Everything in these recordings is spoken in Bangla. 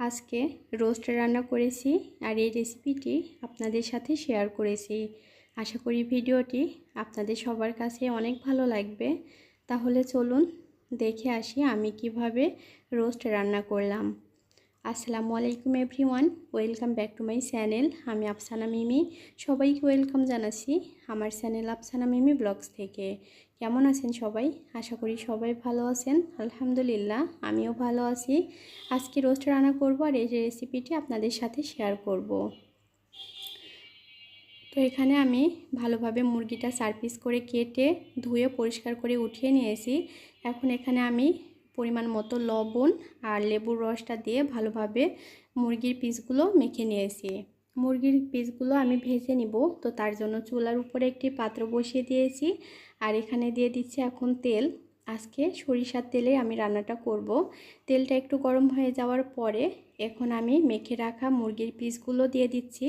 আজকে রোস্ট রান্না করেছি আর এই রেসিপিটি আপনাদের সাথে শেয়ার করেছি। আশা করি ভিডিওটি আপনাদের সবার কাছে অনেক ভালো লাগবে। তাহলে চলুন দেখে আসি আমি কীভাবে রোস্ট রান্না করলাম। আসসালামু আলাইকুম everyone, welcome back to my channel. আমি আফসানা মিমি। সবাইকে ওয়েলকাম জানাচ্ছি আমার চ্যানেল আফসানা মিমি ব্লগস থেকে। কেমন আছেন সবাই? আশা করি সবাই ভালো আছেন। আলহামদুলিল্লাহ, আমিও ভালো আছি। আজকে রোস্ট রান্না করব আর এই রেসিপিটি আপনাদের সাথে শেয়ার করব। তো এখানে আমি ভালোভাবে মুরগিটা সার্ভিস করে কেটে ধুয়ে পরিষ্কার করে উঠিয়ে নিয়েছি। এখন এখানে আমি পরিমাণ মতো লবণ আর লেবুর রসটা দিয়ে ভালোভাবে মুরগির পিসগুলো মেখে নিয়েছি। মুরগির পিসগুলো আমি ভেজে নিব। তো তার জন্য চুলার উপরে একটি পাত্র বসিয়ে দিয়েছি। আর এখানে দিয়ে দিচ্ছি এখন তেল। আজকে সরিষার তেলে আমি রান্নাটা করব। তেলটা একটু গরম হয়ে যাওয়ার পরে এখন আমি মেখে রাখা মুরগির পিসগুলো দিয়ে দিচ্ছি।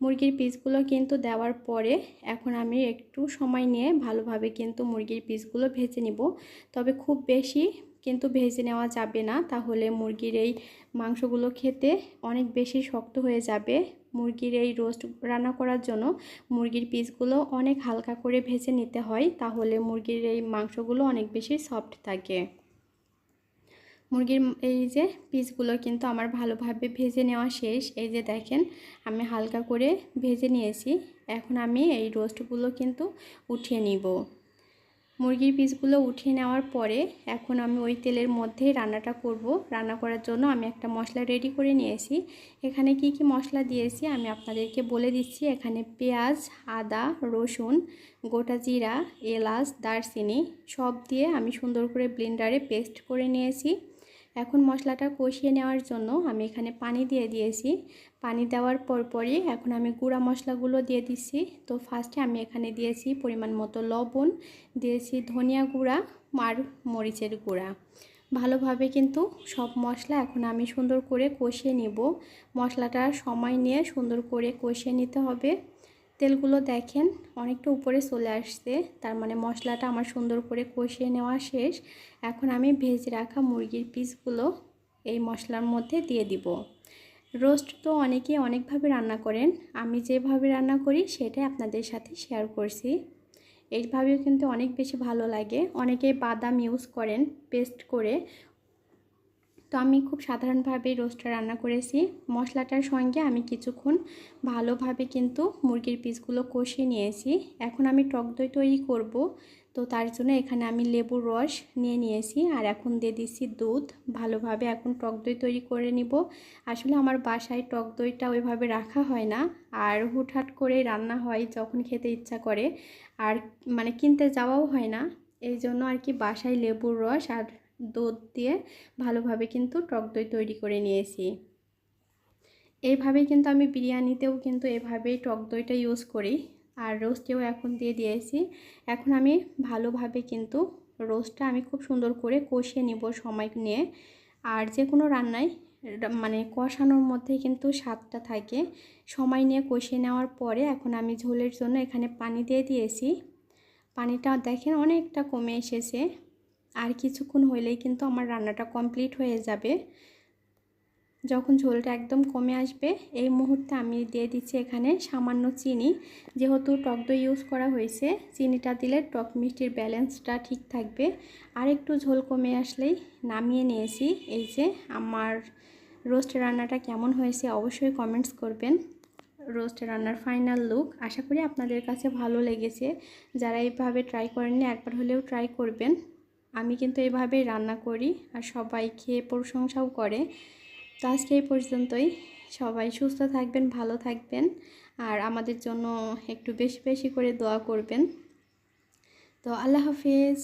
মুরগির পিসগুলো কিন্তু দেওয়ার পরে এখন আমি একটু সময় নিয়ে ভালোভাবে কিন্তু মুরগির পিসগুলো ভেজে নিব। তবে খুব বেশি কিন্তু ভেজে নেওয়া যাবে না। তাহলে মুরগির এই মাংসগুলো খেতে অনেক বেশি শক্ত হয়ে যাবে। মুরগির এই রোস্ট রান্না করার জন্য মুরগির পিসগুলো অনেক হালকা করে ভেজে নিতে হয়। তাহলে মুরগির এই মাংসগুলো অনেক বেশি সফট থাকে। মুরগির এই যে পিসগুলো কিন্তু আমার ভালোভাবে ভেজে নেওয়া শেষ। এই যে দেখেন, আমি হালকা করে ভেজে নিয়েছি। এখন আমি এই রোস্টগুলো কিন্তু উঠিয়ে নিব। মুরগির পিসগুলো উঠিয়ে নেওয়ার পরে এখন আমি ওই তেলের মধ্যেই রান্নাটা করব। রান্না করার জন্য আমি একটা মশলা রেডি করে নিয়েছি। এখানে কি কি মশলা দিয়েছি আমি আপনাদেরকে বলে দিচ্ছি। এখানে পেঁয়াজ, আদা, রসুন, গোটা জিরা, এলাচ, দারচিনি সব দিয়ে আমি সুন্দর করে ব্লেন্ডারে পেস্ট করে নিয়েছি। এখন মশলাটা কষিয়ে নেওয়ার জন্য আমি এখানে পানি দিয়ে দিয়েছি। পানি দেওয়ার পরপরই এখন আমি গুঁড়া মশলাগুলো দিয়ে দিচ্ছি। তো ফার্স্টে আমি এখানে দিয়েছি পরিমাণ মতো লবণ, দিয়েছি ধনিয়া গুঁড়া আর মরিচের গুঁড়া। ভালোভাবে কিন্তু সব মশলা এখন আমি সুন্দর করে কষিয়ে নিব। মশলাটা সময় নিয়ে সুন্দর করে কষিয়ে নিতে হবে। তেলগুলো দেখেন, অনেকটা উপরে চলে আসছে। তার মানে মশলাটা আমার সুন্দর করে কষিয়ে নেওয়া শেষ। এখন আমি ভেজে রাখা মুরগির পিসগুলো এই মশলার মধ্যে দিয়ে দিব। রোস্ট তো অনেকে অনেকভাবে রান্না করেন। আমি যেভাবে রান্না করি, সেটাই আপনাদের সাথে শেয়ার করছি। এইভাবেও কিন্তু অনেক বেশি ভালো লাগে। অনেকেই বাদাম ইউজ করেন পেস্ট করে। তো আমি খুব সাধারণভাবে রোস্টটা রান্না করেছি। মশলাটার সঙ্গে আমি কিছুক্ষণ ভালোভাবে কিন্তু মুরগির পিসগুলো কষিয়ে নিয়েছি। এখন আমি টক দই তৈরি করব। তো তার জন্য এখানে আমি লেবুর রস নিয়ে নিয়েছি আর এখন দিয়ে দিচ্ছি দুধ। ভালোভাবে এখন টক দই তৈরি করে নিব। আসলে আমার বাসায় টক দইটা ওইভাবে রাখা হয় না। আর হুটহাট করে রান্না হয় যখন খেতে ইচ্ছা করে। আর মানে কিনতে যাওয়াও হয় না। এই জন্য আর কি বাসায় লেবুর রস আর দুধ দিয়ে ভালোভাবে কিন্তু টক দই তৈরি করে নিয়েছি। এইভাবেই কিন্তু আমি বিরিয়ানিতেও কিন্তু এভাবেই টক দইটা ইউজ করি। আর রোস্টেও এখন দিয়ে দিয়েছি। এখন আমি ভালোভাবে কিন্তু রোস্টটা আমি খুব সুন্দর করে কষিয়ে নিব সময় নিয়ে। আর যে কোনো রান্নায় মানে কষানোর মধ্যে কিন্তু স্বাদটা থাকে। সময় নিয়ে কষিয়ে নেওয়ার পরে এখন আমি ঝোলের জন্য এখানে পানি দিয়ে দিয়েছি। পানিটা দেখেন অনেকটা কমে এসেছে। আর কিছুক্ষণ হলেই কিন্তু আমার রান্নাটা কমপ্লিট হয়ে যাবে। যখন ঝোলটা একদম কমে আসবে, এই মুহূর্তে আমি দিয়ে দিচ্ছি এখানে সামান্য চিনি। যেহেতু টক দই ইউজ করা হয়েছে, চিনিটা দিলে টক মিষ্টির ব্যালেন্সটা ঠিক থাকবে। আর একটু ঝোল কমে আসলেই নামিয়ে নিয়েছি। এই যে আমার রোস্ট রান্নাটা কেমন হয়েছে অবশ্যই কমেন্টস করবেন। রোস্ট রান্নার ফাইনাল লুক আশা করি আপনাদের কাছে ভালো লেগেছে। যারা এইভাবে ট্রাই করেননি, একবার হলেও ট্রাই করবেন। আমি কিন্তু এভাবেই রান্না করি আর সবাই খেয়ে প্রশংসাও করে। তো আজকে এই পর্যন্তই। সবাই সুস্থ থাকবেন, ভালো থাকবেন আর আমাদের জন্য একটু বেশি বেশি করে দোয়া করবেন। তো আল্লাহ হাফিজ।